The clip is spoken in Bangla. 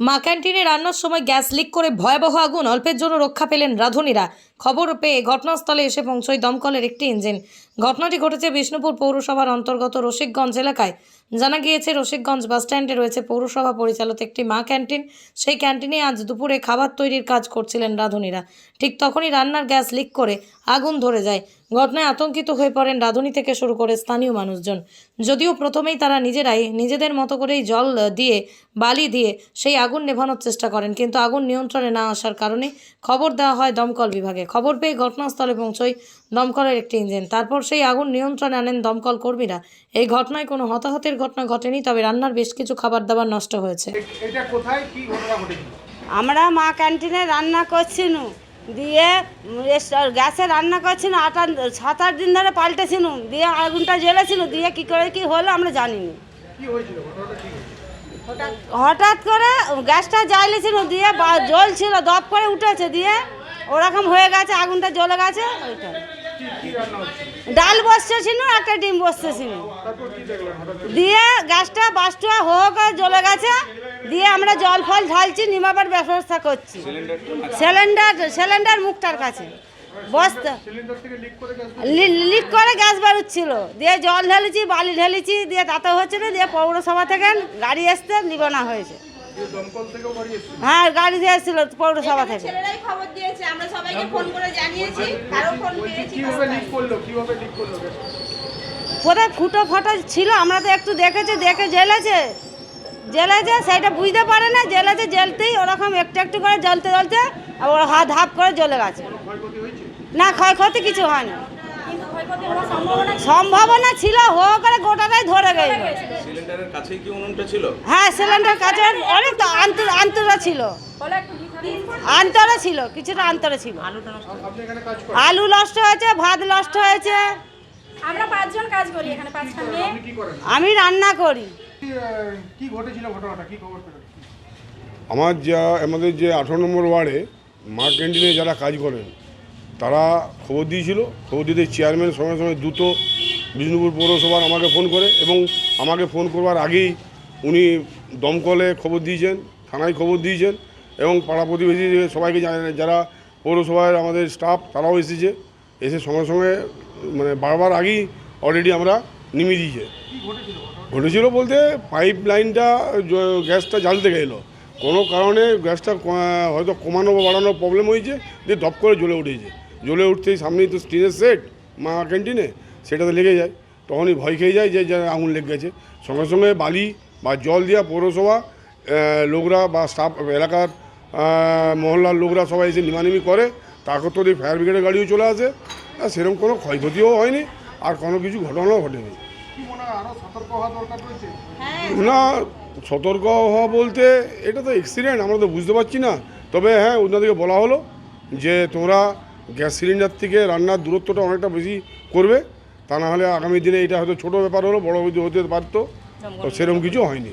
মা ক্যান্টিনে রান্নার সময় গ্যাস লিক করে ভয়াবহ আগুন। অল্পের জন্য রক্ষা পেলেন রাঁধুনিরা। খবর পেয়ে ঘটনাস্থলে এসে পৌঁছয় দমকলের একটি ইঞ্জিন। ঘটনাটি ঘটেছে বিষ্ণুপুর পৌরসভার অন্তর্গত রসিকগঞ্জ এলাকায়। জানা গিয়েছে, রসিকগঞ্জ বাসস্ট্যান্ডে রয়েছে পৌরসভা পরিচালিত একটি মা ক্যান্টিন। সেই ক্যান্টিনে আজ দুপুরে খাবার তৈরির কাজ করছিলেন রাঁধুনিরা। ঠিক তখনই রান্নার গ্যাস লিক করে আগুন ধরে যায়। ঘটনায় আতঙ্কিত হয়ে পড়েন রাঁধুনি থেকে শুরু করে স্থানীয় মানুষজন। যদিও প্রথমেই তারা নিজেরাই নিজেদের মতো করেই জল দিয়ে, বালি দিয়ে সেই আগুন নেভানোর চেষ্টা করেন। কিন্তু আগুন নিয়ন্ত্রণে না আসার কারণে খবর দেওয়া হয় দমকল বিভাগে। খবর পেয়ে ঘটনাস্থলে পৌঁছয় দমকলের একটি ইঞ্জিন। তারপর সেই আগুন নিয়ন্ত্রণে আনেন দমকল কর্মীরা। এই ঘটনায় কোনো হতাহতের ঘটনা ঘটেনি তবে রান্নার বেশ কিছু খাবার দাবার নষ্ট হয়েছে। এটা কোথায়? কি ঘটনা ঘটেছিল আমরা মা ক্যান্টিনে রান্না করছিনু। দিয়ে গ্যাসে রান্না করছিনু আট আট সাত আট দিন ধরে পাল্টেছিনু। দিয়ে আগুনটা জ্বেলেছিল দিয়ে কি করে কি হলো আমরা জানিনি। কি হয়েছিল? ঘটনাটা কি হয়েছিল? হঠাৎ করে গ্যাসটা জ্বালিয়েছিল দিয়ে বা- জ্বলছিল দপ করে উঠেছে দিয়ে ওরকম হয়ে গেছে আগুনটা জ্বলে গেছে ওইটা। ডাল বসছেছিল একটা ডিম হঠাৎ করে? দিয়ে গ্যাসটা বাস্টুয়া হো করে জ্বলে গেছে দিয়ে আমরা জল ফল ঢালছি নিমাবার ব্যবস্থা করছি। সিলিন্ডার সিলিন্ডার মুখটার কাছে। বস্তা। লিক করে গ্যাস লি- লিক করে গ্যাস বেরোচ্ছিল। দিয়ে জল ঢেলেছি বালি ঢেলেছি দিয়ে তাতে হচ্ছে না দিয়ে পৌরসভা থেকে গাড়ি আসতে নিবানা হয়েছে। হ্যাঁ গাড়ি দিয়ে এসেছিল পৌরসভা থেকে। ছেলেরাই খবর দিয়েছে আমরা সবাইকে ফোন করে জানিয়েছি কারও ফোন বলছি পেয়েছি কীভাবে লিক করল কীভাবে লিক করল গ্যাস কোথায় ফুটো ফাটা ছিল? আমরা তো একটু দেখেছি দেখে জ্বেলেছে। জ্বেলেছে সেটা বুঝতে পারে না জ্বেলেছে জ্বলতেই ওরকম একটু একটু করে জ্বলতে জ্বলতে ওর হাত হাফ করে জ্বলে গেছে। না ক্ষয়ক্ষতি কিছু হয়নি। সম্ভাবনা সম্ভাবনা ছিল হো করে গোটাটাই ধরে গেল। সিলিন্ডারের কাছেই কি উনুনটা ছিল? হ্যাঁ সিলিন্ডার কাছে অনেক তো আন্তর আন্তরা ছিল। আন্তরা ছিল কিছুটা আন্তরা ছিল। আপনি এখানে কাজ করেন আলু নষ্ট হয়েছে ভাত নষ্ট হয়েছে। আমরা পাঁচজন কাজ করি এখানে পাঁচটা মেয়ে। আপনি কি করেন আমি রান্না করি। আমার যা, আমাদের যে আঠারো নম্বর ওয়ার্ডে মা ক্যান্টিনে যারা কাজ করেন, তারা খবর দিয়েছিল। খবর দিতে চেয়ারম্যান সঙ্গে সঙ্গে দ্রুত বিষ্ণুপুর পৌরসভার আমাকে ফোন করে এবং আমাকে ফোন করবার আগেই উনি দমকলে খবর দিয়েছেন, থানায় খবর দিয়েছেন এবং পাড়া প্রতিবেশী সবাইকে যারা পৌরসভার আমাদের স্টাফ তারাও এসেছে। এসে সঙ্গে সঙ্গে মানে বারবার আগেই অলরেডি আমরা নিমিয়ে দিয়েছে। ঘটেছিল বলতে পাইপ লাইনটা গ্যাসটা জ্বালতে গেলো কোনো কারণে গ্যাসটা হয়তো কমানো বা বাড়ানোর প্রবলেম হয়েছে, দিয়ে দপ করে জ্বলে উঠেছে। জ্বলে উঠতেই সামনেই তো স্টিলের সেট, মা ক্যান্টিনে, সেটাতে লেগে যায়। তখনই ভয় খেয়ে যায় যে আগুন লেগে গেছে। সঙ্গে সঙ্গে বালি বা জল দেওয়া পৌরসভা লোকরা বা স্টাফ এলাকার মহল্লার লোকরা সবাই এসে নিমানিমি করে। তারপর তো ফায়ার ব্রিগেডের গাড়িও চলে আসে। সেরকম কোনো ক্ষয়ক্ষতিও হয়নি। আর কোনো কিছু ঘটনাও ঘটেনি। কি মনে হয় আরও সতর্ক হওয়া দরকার রয়েছে? না সতর্ক হওয়া বলতে এটা তো অ্যাক্সিডেন্ট আমরা তো বুঝতে পারছি না। তবে হ্যাঁ ওনাদেরকে বলা হলো যে তোমরা গ্যাস সিলিন্ডার থেকে রান্নার দূরত্বটা অনেকটা বেশি করবে। তা না হলে আগামী দিনে এটা হয়তো ছোটো ব্যাপার হলো বড় হতে পারতো। তো সেরকম কিছু হয়নি।